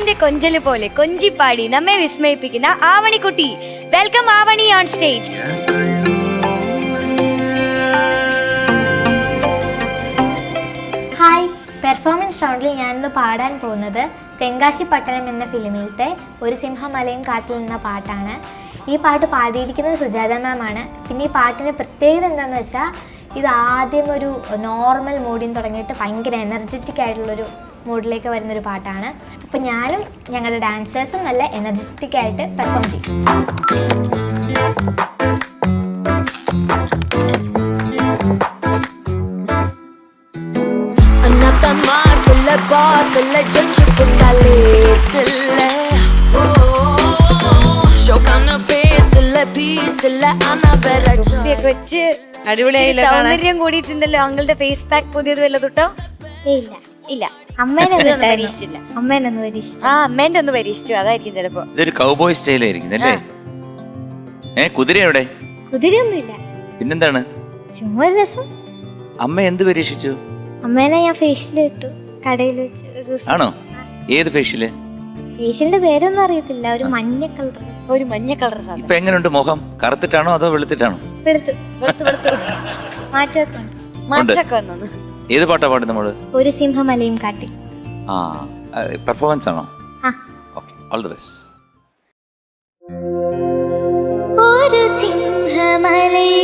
കാറ്റിന്റെ കൊഞ്ചൽ പോലെ കൊഞ്ചിപ്പാടി നമ്മെ വിസ്മയിപ്പിക്കുന്ന ആവണിക്കുട്ടി. Welcome Avani on stage hi performance റൗണ്ടിൽ ഞാനിന്ന് പാടാൻ പോകുന്നത് തെങ്കാശി പട്ടണം എന്ന ഫിലിമിലത്തെ ഒരു സിംഹമലയും കാറ്റിൽ നിന്ന പാട്ടാണ്. ഈ പാട്ട് പാടിയിരിക്കുന്നത് സുജാത മാം ആണ്. പിന്നെ ഈ പാട്ടിന്റെ പ്രത്യേകത എന്താണെന്ന് വെച്ചാൽ ഇത് ആദ്യം ഒരു നോർമൽ മൂഡിൽ തുടങ്ങിയിട്ട് ഭയങ്കര എനർജറ്റിക് ആയിട്ടുള്ളൊരു മൂഡിലേക്ക് വരുന്നൊരു പാട്ടാണ് അപ്പോൾ ഞാനും ഞങ്ങളുടെ ഡാൻസേഴ്സും നല്ല എനർജറ്റിക് ആയിട്ട് പെർഫോം ചെയ്യും Another más, le boss, le judge புட்டாலே ഷോക്കാന face piece അനവരജ കൊച്ച് അടിപൊളിയായില്ലേ കാണാൻ? സൗന്ദര്യം കൂടിയിട്ടുണ്ടല്ലോ അങ്ങളുടെ ഫേസ് പാക്ക് പുതിയത് വല്ലതുട്ടോ ഏയ് ഇല്ല ഇല്ല. അമ്മേനൊന്നും ഇതൊന്നും. പരീക്ഷിച്ചില്ല. അമ്മേനൊന്നും പരീക്ഷിച്ചു? ആ അമ്മേന്റെ ഒന്ന് പരീക്ഷിച്ചു. അതായിരിക്കും ചിലപ്പോ. ഇതൊരു കൗബോയ് സ്റ്റൈലായിരിക്കും അല്ലേ? ഏ കുതിര എവിടെ? കുതിരയൊന്നുമില്ല. പിന്നെന്താണ്? ചുമ്മാ ഒരു രസം. അമ്മ എന്ത് പരീക്ഷിച്ചു? അമ്മേനെ ഞാൻ ഫേഷ്യൽ ഇട്ടു. കടയിൽ വെച്ച് ഒരു ദിവസം. ആണോ? ഏത് ഫേഷ്യൽ ഫേഷ്യലിന്റെ പേരൊന്നും അറിയത്തില്ല. ഒരു മഞ്ഞ കളർ ഡ്രസ് ഒരു മഞ്ഞ കളർ സാധനം. ഇപ്പൊ എങ്ങനെയുണ്ട് മുഖം? കറുത്തിട്ടാണോ അതോ വെളുത്തിട്ടാണോ? വെളുത്തു. വെളുത്ത് വെളുത്ത്. മാറ്റമൊക്കെ മാറ്റൊക്കെ വന്നു. ഏത് പാട്ടാ പാടി നമ്മൾ? ഒരു സിംഹമലയും കാട്ടി. ആ പെർഫോമൻസ് ആണോ? ഓക്കെ ഓൾ ദി ബെസ്റ്റ് ഒരു സിംഹമലയും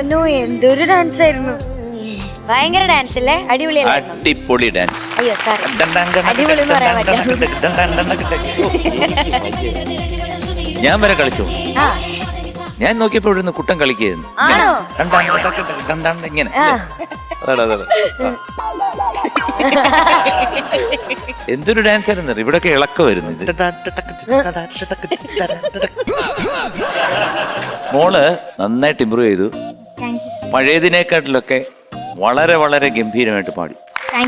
പൊന്നു എന്തൊരു ഡാൻസ് ആയിരുന്നു ഭയങ്കര ഡാൻസ് അല്ലേ അടിപൊളി അടിപൊളി ഡാൻസ് അയ്യോ സാറി അടിപൊളി എന്ന് പറയാൻ പറ്റില്ല ഞാൻ വരെ കളിച്ചു ഞാൻ നോക്കിയപ്പോൾ ഇവിടുന്ന് കുട്ടം കളിക്കുകയായിരുന്നു? ഇങ്ങനെ. എന്തൊരു ഡാൻസ് ആയിരുന്നു ഇവിടെ ഇവിടൊക്കെ ഇളക്കം വരുന്നു. മോൾ നന്നായിട്ട് ഇമ്പ്രൂവ് ചെയ്തു സർ പഴയതിനേക്കാട്ടിലൊക്കെ വളരെ വളരെ ഗംഭീരമായിട്ട് പാടി.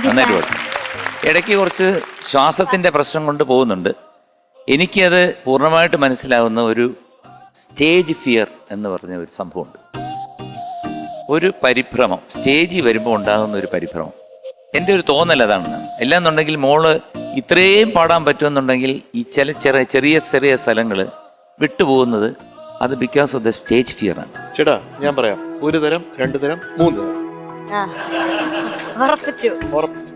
നന്നായിട്ട് ഇടയ്ക്ക് കുറച്ച് ശ്വാസത്തിന്റെ പ്രശ്നം കൊണ്ട് പോകുന്നുണ്ട്. എനിക്കത് പൂർണമായിട്ട് മനസ്സിലാവുന്ന ഒരു സ്റ്റേജ് ഫിയർ എന്ന് പറഞ്ഞ ഒരു സംഭവമുണ്ട്. ഒരു പരിഭ്രമം. സ്റ്റേജിൽ വരുമ്പോൾ ഉണ്ടാകുന്ന ഒരു പരിഭ്രമം. എന്റെ ഒരു തോന്നൽ അതാണ്. എല്ലാന്നുണ്ടെങ്കിൽ മോൾ ഇത്രയും പാടാൻ പറ്റുമെന്നുണ്ടെങ്കിൽ ഈ ചില ചെറിയ ചെറിയ ചെറിയ സ്ഥലങ്ങൾ വിട്ടുപോകുന്നത് അത് because of the stage fear ആണ്. ചേട്ടാ ഞാൻ പറയാം. ഒരു തരം രണ്ട് തരം മൂന്ന് തരം. ആ ഉറപ്പിച്ചു. ഉറപ്പിച്ചു.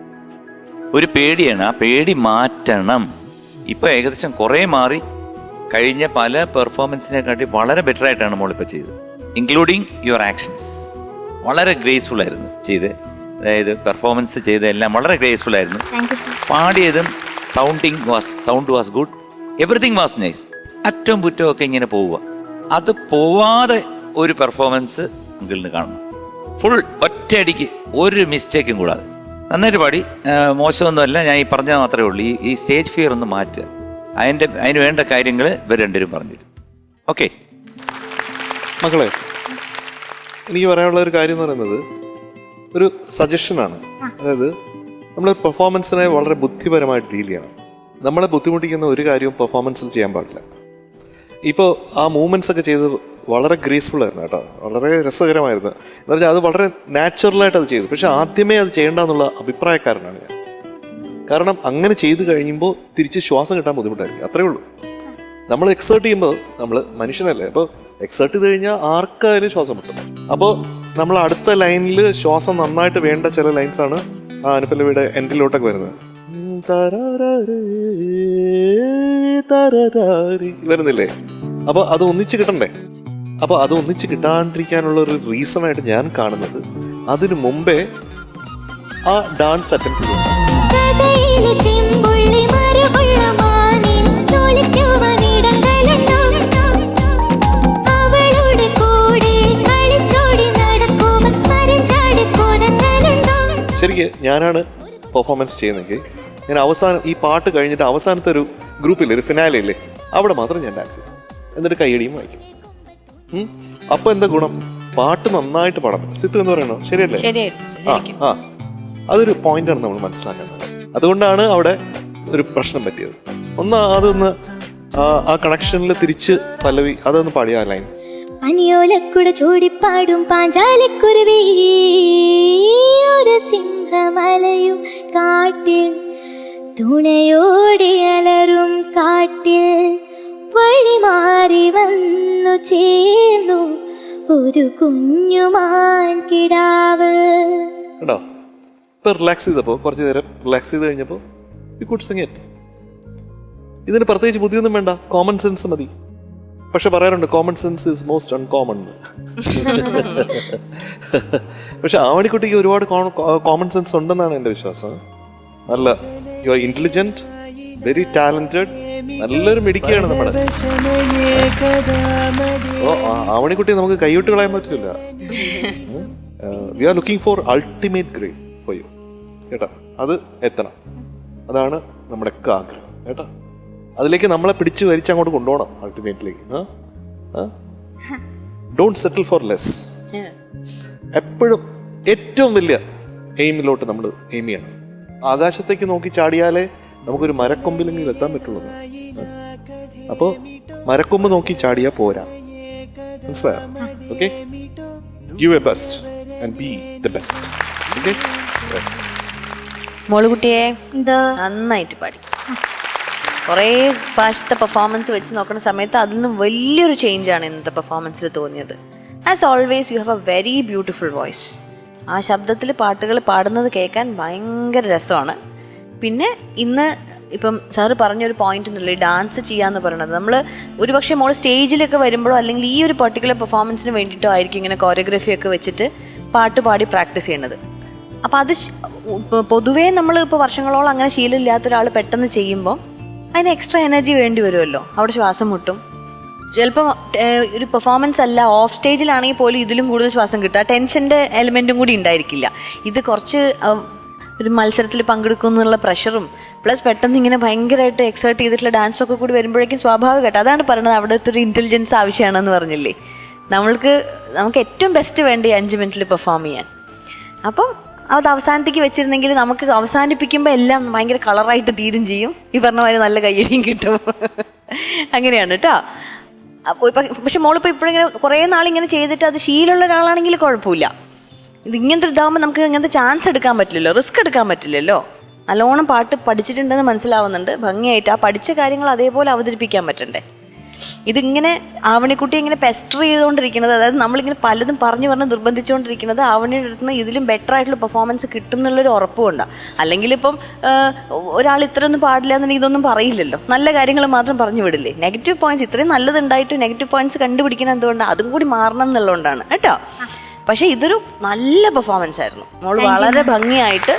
ഒരു പേടിയാണ് ആ പേടി മാറ്റണം. ഇപ്പൊ ഏകദേശം കുറെ മാറി. കഴിഞ്ഞ പല പെർഫോമൻസിനെ കാട്ടി വളരെ ബെറ്റർ ആയിട്ടാണ് മോളിപ്പോൾ ചെയ്തത്. ഇൻക്ലൂഡിങ് യുവർ ആക്ഷൻസ് വളരെ ഗ്രേസ്ഫുൾ ആയിരുന്നു ചെയ്ത് അതായത് പെർഫോമൻസ് ചെയ്ത എല്ലാം വളരെ ഗ്രേസ്ഫുൾ ആയിരുന്നു. പാടിയതും sounding was sound was good everything was nice അറ്റവും പുറ്റവും ഒക്കെ ഇങ്ങനെ പോവുക. അത് പോവാതെ ഒരു പെർഫോമൻസ് അങ്കിളിന് കാണണം ഫുൾ ഒറ്റയടിക്ക് ഒരു മിസ്റ്റേക്കും കൂടാതെ. നന്നായിട്ട് പാടി. മോശമൊന്നുമല്ല. ഞാൻ ഈ പറഞ്ഞാൽ മാത്രമേ ഉള്ളൂ. ഈ ഈ സ്റ്റേജ് ഫിയർ ഒന്ന് മാറ്റുക. അതിന്റെ അതിന് വേണ്ട കാര്യങ്ങൾ ഇവർ രണ്ടുപേരും പറഞ്ഞു തരും ഓക്കെ മക്കളെ എനിക്ക് പറയാനുള്ള ഒരു കാര്യം എന്ന് പറയുന്നത് ഒരു സജഷനാണ് അതായത് നമ്മൾ പെർഫോമൻസിനെ വളരെ ബുദ്ധിപരമായിട്ട് ഡീൽ ചെയ്യണം. നമ്മളെ ബുദ്ധിമുട്ടിക്കുന്ന ഒരു കാര്യവും പെർഫോമൻസിൽ ചെയ്യാൻ പാടില്ല. ഇപ്പോൾ ആ മൂവ്മെന്റ്സ് ഒക്കെ ചെയ്ത് വളരെ ഗ്രേസ്ഫുൾ ആയിരുന്നു കേട്ടോ. വളരെ രസകരമായിരുന്നു. എന്ന് പറഞ്ഞാൽ അത് വളരെ നാച്ചുറലായിട്ട് അത് ചെയ്തു. പക്ഷെ ആദ്യമേ അത് ചെയ്യേണ്ടെന്നുള്ള അഭിപ്രായക്കാരനാണ് ഞാൻ. കാരണം അങ്ങനെ ചെയ്തു കഴിയുമ്പോൾ തിരിച്ച് ശ്വാസം കിട്ടാൻ ബുദ്ധിമുട്ടായിരിക്കും. അത്രേ ഉള്ളൂ. നമ്മൾ എക്സേർട്ട് ചെയ്യുമ്പോൾ നമ്മൾ മനുഷ്യനല്ലേ. അപ്പോൾ എക്സേർട്ട് ചെയ്ത് കഴിഞ്ഞാൽ ആർക്കായാലും ശ്വാസം കിട്ടും അപ്പോൾ നമ്മൾ അടുത്ത ലൈനിൽ ശ്വാസം നന്നായിട്ട് വേണ്ട ചില ലൈൻസ് ആണ് ആ അനുപല്ലവിയുടെ എൻഡിലോട്ടൊക്കെ വരുന്നത്. വരുന്നില്ലേ? അപ്പോൾ അത് ഒന്നിച്ച് കിട്ടണ്ടേ? അപ്പോൾ അത് ഒന്നിച്ച് കിട്ടാണ്ടിരിക്കാനുള്ള ഒരു റീസൺ ആയിട്ട് ഞാൻ കാണുന്നത് അതിനു മുമ്പേ ആ ഡാൻസ് അറ്റംപ്റ്റ് ചെയ്യുന്നു ശരിക്ക് ഞാനാണ് പെർഫോമൻസ് ചെയ്യുന്നെങ്കിൽ ഞാൻ അവസാനം ഈ പാട്ട് കഴിഞ്ഞിട്ട് അവസാനത്തെ ഒരു ഗ്രൂപ്പില്ലേ ഒരു ഫിനാലയില്ലേ അവിടെ മാത്രം ഞാൻ ഡാൻസ് ചെയ്യും. എന്നിട്ട് കൈയടിയും വായിക്കും. അപ്പൊ എന്താ ഗുണം? പാട്ട് നന്നായിട്ട് പാടാൻ സിത്തു എന്ന് പറയണോ? ശരിയല്ലേ? ആ ആ. അതൊരു പോയിന്റാണ് നമ്മൾ മനസ്സിലാക്കേണ്ടത്. അതുകൊണ്ടാണ് അവിടെ ഒരു പ്രശ്നം പറ്റിയത്. ഒന്ന് അതൊന്ന് ആ- കണക്ഷനിൽ തിരിച്ച് പല്ലവി അതൊന്ന് പാടിയ ലൈൻ പനിയോലക്കുട ചൂടിപ്പാടും പാഞ്ചാലിക്കുരുവി ഒരു സിംഹമലയും കാട്ടിൽ തുണയോടെ അലറും കാട്ടിൽ. വഴി മാറി വന്നു ചേർന്നു. ഒരു കുഞ്ഞുമാൻ കിടാവ്. കേട്ടോ ഇപ്പൊ റിലാക്സ് ചെയ്തപ്പോ കുറച്ച് നേരം റിലാക്സ് ചെയ്ത് കഴിഞ്ഞപ്പോ യു കുഡ് സിംഗ് ഇറ്റ് ഇതിന് പ്രത്യേകിച്ച് ബുദ്ധിയൊന്നും വേണ്ട കോമൺ സെൻസ് മതി. പക്ഷെ പറയാറുണ്ട് common sense is most uncommon പക്ഷെ ആവണിക്കുട്ടിക്ക് ഒരുപാട് കോമൺ സെൻസ് ഉണ്ടെന്നാണ് എന്റെ വിശ്വാസം. നല്ല you are intelligent very talented നല്ലൊരു മിടിക്കുകയാണ് നമ്മുടെ. ഓ ആവണിക്കുട്ടി നമുക്ക് കൈവിട്ട് കളയാൻ പറ്റില്ല. We are looking for ultimate grade for you കേട്ടാ? അത് എത്തണം. അതാണ് നമ്മുടെ ഒക്കെ ആഗ്രഹം. കേട്ടോ? അതിലേക്ക് നമ്മളെ പിടിച്ച് വലിച്ച് അങ്ങോട്ട് കൊണ്ടുപോകണം അൾട്ടിമേറ്റിലേക്ക് ഡോണ്ട് സെറ്റിൽ ഫോർ ലെസ് എപ്പോഴും ഏറ്റവും വലിയ എയിമിലോട്ട് നമ്മൾ എയിം ചെയ്യണം. ആകാശത്തേക്ക് നോക്കി ചാടിയാലേ നമുക്കൊരു മരക്കൊമ്പിലെങ്കിലും എത്താൻ പറ്റുള്ളൂ. അപ്പോൾ മരക്കൊമ്പ് നോക്കി ചാടിയാ പോരാ. മനസ്സിലായോ? Okay give a best and be the best okay മോളുകുട്ടിയെ നന്നായിട്ട് പാടി. കുറേ പ്രാവശ്യത്തെ പെർഫോമൻസ് വെച്ച് നോക്കുന്ന സമയത്ത് അതിൽ നിന്ന് വലിയൊരു ആണ് ഇന്നത്തെ പെർഫോമൻസിൽ തോന്നിയത്. As always you have a very beautiful voice ആ ശബ്ദത്തിൽ പാട്ടുകൾ പാടുന്നത് കേൾക്കാൻ ഭയങ്കര രസമാണ്. പിന്നെ ഇന്ന് ഇപ്പം സാറ് പറഞ്ഞൊരു പോയിന്റ് എന്നുള്ളത് ഡാൻസ് ചെയ്യാന്ന് പറയുന്നത് നമ്മൾ ഒരുപക്ഷെ മോൾ സ്റ്റേജിലൊക്കെ വരുമ്പോഴോ അല്ലെങ്കിൽ ഈ ഒരു പർട്ടിക്കുലർ പെർഫോമൻസിന് വേണ്ടിയിട്ടോ ആയിരിക്കും ഇങ്ങനെ കോറിയോഗ്രഫി ഒക്കെ വെച്ചിട്ട് പാട്ട് പാടി പ്രാക്ടീസ് ചെയ്യണത്. അപ്പം അത് പൊതുവേ നമ്മൾ ഇപ്പോൾ വർഷങ്ങളോളം അങ്ങനെ ശീലമില്ലാത്ത ഒരാൾ പെട്ടെന്ന് ചെയ്യുമ്പോൾ അതിന് എക്സ്ട്രാ എനർജി വേണ്ടി വരുമല്ലോ. അവിടെ ശ്വാസം മുട്ടും. ചിലപ്പോൾ ഒരു പെർഫോമൻസ് അല്ല ഓഫ് സ്റ്റേജിലാണെങ്കിൽ പോലും ഇതിലും കൂടുതൽ ശ്വാസം കിട്ടുക ടെൻഷന്റെ എലിമെന്റും കൂടി ഉണ്ടായിരിക്കില്ല. ഇത് കുറച്ച് ഒരു മത്സരത്തിൽ പങ്കെടുക്കും എന്നുള്ള പ്രഷറും പ്ലസ് പെട്ടെന്ന് ഇങ്ങനെ ഭയങ്കരമായിട്ട് എക്സേർട്ട് ചെയ്തിട്ടുള്ള ഡാൻസ് ഒക്കെ കൂടി വരുമ്പോഴേക്കും സ്വാഭാവികമായിട്ട് അതാണ് പറയുന്നത് അവിടുത്തെ ഒരു ഇന്റലിജൻസ് ആവശ്യമാണെന്ന് പറഞ്ഞില്ലേ. നമ്മൾക്ക് നമുക്ക് ഏറ്റവും ബെസ്റ്റ് വേണ്ടി അഞ്ച് മിനിറ്റിൽ പെർഫോം ചെയ്യാൻ. അപ്പം അത് അവസാനത്തേക്ക് വെച്ചിരുന്നെങ്കിൽ നമുക്ക് അവസാനിപ്പിക്കുമ്പോൾ എല്ലാം ഭയങ്കര കളറായിട്ട് തീരും ചെയ്യും. ഈ പറഞ്ഞ നല്ല കയ്യടിയും കിട്ടും. അങ്ങനെയാണ് കേട്ടോ. അപ്പോൾ പക്ഷെ മോളിപ്പോൾ ഇപ്പോഴിങ്ങനെ കുറേ നാളിങ്ങനെ ചെയ്തിട്ട് അത് ശീലമുള്ള ഒരാളാണെങ്കിൽ കുഴപ്പമില്ല. ഇത് ഇങ്ങനത്തെ ഇതാകുമ്പോൾ നമുക്ക് ഇങ്ങനത്തെ ചാൻസ് എടുക്കാൻ പറ്റില്ലല്ലോ റിസ്ക് എടുക്കാൻ പറ്റില്ലല്ലോ. നല്ലോണം പാട്ട് പഠിച്ചിട്ടുണ്ടെന്ന് മനസ്സിലാവുന്നുണ്ട്. ഭംഗിയായിട്ട് ആ പഠിച്ച കാര്യങ്ങൾ അതേപോലെ അവതരിപ്പിക്കാൻ പറ്റണ്ടേ. ഇതിങ്ങനെ ആവണിക്കുട്ടി ഇങ്ങനെ പെസ്റ്റർ ചെയ്തുകൊണ്ടിരിക്കുന്നത് അതായത് നമ്മളിങ്ങനെ പലതും പറഞ്ഞു പറഞ്ഞ് നിർബന്ധിച്ചുകൊണ്ടിരിക്കുന്നത് ആവണിയുടെ അടുത്ത് നിന്ന് ഇതിലും ബെറ്റർ ആയിട്ടുള്ള പെർഫോമൻസ് കിട്ടും എന്നുള്ളൊരു ഉറപ്പുകൊണ്ടാണ് അല്ലെങ്കിൽ ഇപ്പം ഒരാൾ ഇത്രയൊന്നും പാടില്ല എന്നുണ്ടെങ്കിൽ ഇതൊന്നും പറയില്ലല്ലോ. നല്ല കാര്യങ്ങൾ മാത്രം പറഞ്ഞു വിടില്ലേ. നെഗറ്റീവ് പോയിന്റ്സ് ഇത്രയും നല്ലതുണ്ടായിട്ട് നെഗറ്റീവ് പോയിന്റ്സ് കണ്ടുപിടിക്കണം എന്തുകൊണ്ടാണ് അതും കൂടി മാറണം എന്നുള്ളതുകൊണ്ടാണ്. കേട്ടോ? പക്ഷേ ഇതൊരു നല്ല പെർഫോമൻസ് ആയിരുന്നു. മോൾ വളരെ ഭംഗിയായിട്ട്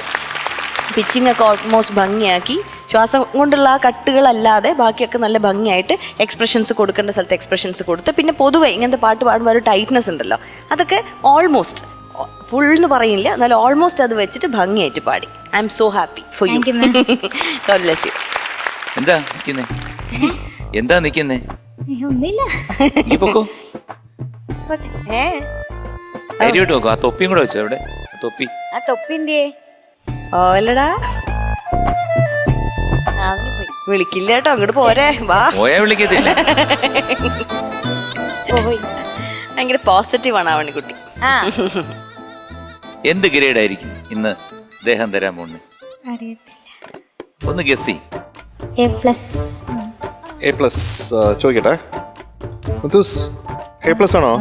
പിച്ചിങ് ഒക്കെ ഓൾമോസ്റ്റ് ഭംഗിയാക്കി. ശ്വാസം കൊണ്ടുള്ള ആ കട്ടുകളല്ലാതെ ബാക്കിയൊക്കെ നല്ല ഭംഗിയായിട്ട് എക്സ്പ്രഷൻസ് കൊടുക്കേണ്ട സ്ഥലത്ത് എക്സ്പ്രഷൻസ് കൊടുത്ത്. പിന്നെ പൊതുവേ ഇങ്ങനത്തെ പാട്ട് പാടുമ്പോൾ ഒരു ടൈറ്റ്നസ് ഉണ്ടല്ലോ. അതൊക്കെ ഓൾമോസ്റ്റ് ഫുൾ എന്ന് പറയില്ല. എന്നാൽ ഓൾമോസ്റ്റ് അത് വെച്ചിട്ട് ഭംഗിയായിട്ട് പാടി. I am so happy for you God bless you എന്താ നിൽക്കുന്നേ എന്താ നിൽക്കുന്നേ ഒന്നുമില്ല. ഏ? ധൈര്യമായിട്ട് നോക്കോ ആ തൊപ്പിയും കൂടെ വെച്ചോ അവിടെ ആ തൊപ്പി. ആ തൊപ്പിന്റെ ഓലടാ വിളിക്കില്ല കേട്ടോ. അങ്ങോട്ട് പോരെ. വാ. പോയാ വിളിക്കത്തില്ല. ഭയങ്കര പോസിറ്റീവ് ആണ് ആവണിക്കുട്ടി ആ. എന്ത് ഗ്രേഡ് ആയിരിക്കും ഇന്ന് ദേഹം തരാൻ പോകുന്നത്? അറിയത്തില്ല. ഒന്ന് guess A plus A plus ചോദിക്കട്ടെ. മുത്തൂസ് എ പ്ലസ് ആണോ?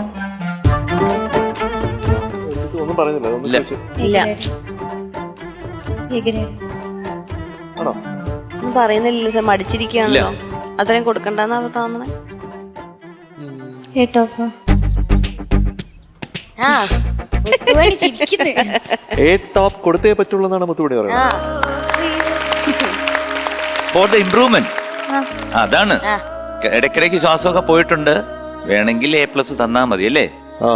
ഒന്നും പറയുന്നില്ല ഒന്ന് ഇല്ല. ചോദിച്ചേ. ആണോ? ഒന്നും പറയുന്നില്ലല്ലോ സാർ മടിച്ചിരിക്കുകയാണല്ലോ. അത്രയും കൊടുക്കണ്ടെന്നാ തോന്നണേ എ ടോപ്പ് ആ. മുത്തുമണി ചിരിക്കുന്നു എ ടോപ്പ് കൊടുത്തേ പറ്റുള്ളൂ എന്നാണ് മുത്തുപണി പറയുന്നത്. ഫോർ ദ ഇംപ്രൂവ്മെന്റ് അതാണ്. ഇടയ്ക്കിടയ്ക്ക് ശ്വാസമൊക്കെ പോയിട്ടുണ്ട്. വേണമെങ്കിൽ എ പ്ലസ് തന്നാ മതി അല്ലേ? ആ.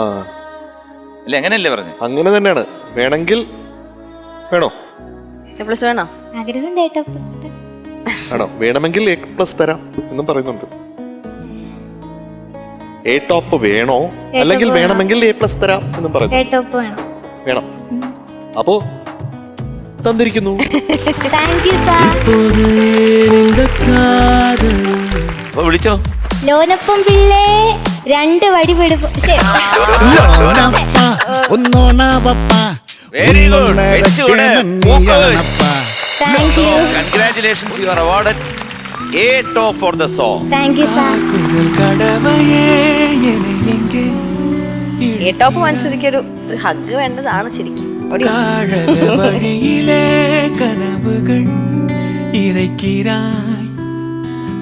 അല്ലെ അങ്ങനെയല്ലേ പറഞ്ഞു? അങ്ങനെ തന്നെയാണ്. വേണമെങ്കിൽ വേണോ? എ പ്ലസ് വേണോ? ആണോ വേണമെങ്കിൽ എ പ്ലസ് തരാം എന്നും പറയുന്നുണ്ട്. എ ടോപ്പ് വേണോ? അല്ലെങ്കിൽ വേണമെങ്കിൽ എ പ്ലസ് തരാം എന്നും പറഞ്ഞു വേണം. വേണം? അപ്പോ തന്നിരിക്കുന്നു. വിളിച്ചോ? ലോനപ്പം പിള്ളേ രണ്ട് വടി വിടും. ഒന്നോണവപ്പ very good വെച്ചുകൂടെ നീയാണപ്പ thank you congratulations you are awarded a top for the song thank you sir குரல் கடவையே என்னை எங்கே എ ടോപ്പ് മനസ്സിലേക്ക് ഒരു ഹഗ് വേണ്ടതാണ് ശരിക്കും ഓടി വാ. காழக வழியிலே கனவுகள் இறைக்கிறாய்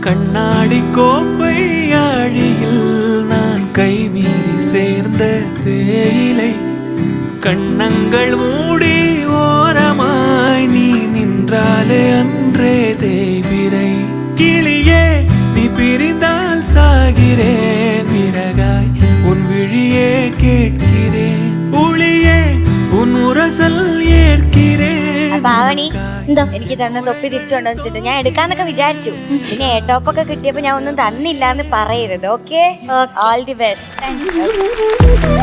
கண்ணாடி கோப்பை ஆழியில் நான் கைமீறி சேர்ந்த தேயிலை கண்ணங்கள் மூடி ஓரமாய் நீ நின்றாலே அன்றே தேவிரை கிளியே நீ பிரிந்தால் சாகிறேன் விறகாய் உன் விழியே கேட்கிறேன் உளியே உன் உரசல் ஏற்கிறேன் അപ്പൊ ആവണി എന്തോ എനിക്ക് തന്ന തൊപ്പി തിരിച്ചു കൊണ്ടുവന്നിട്ട് ഞാൻ എടുക്കാന്നൊക്കെ വിചാരിച്ചു പിന്നെ ഏട്ടോപ്പൊക്കെ കിട്ടിയപ്പോ ഞാൻ ഒന്നും തന്നില്ല എന്ന് പറയരുത് ഓക്കെ ഓൾ ദി ബെസ്റ്റ്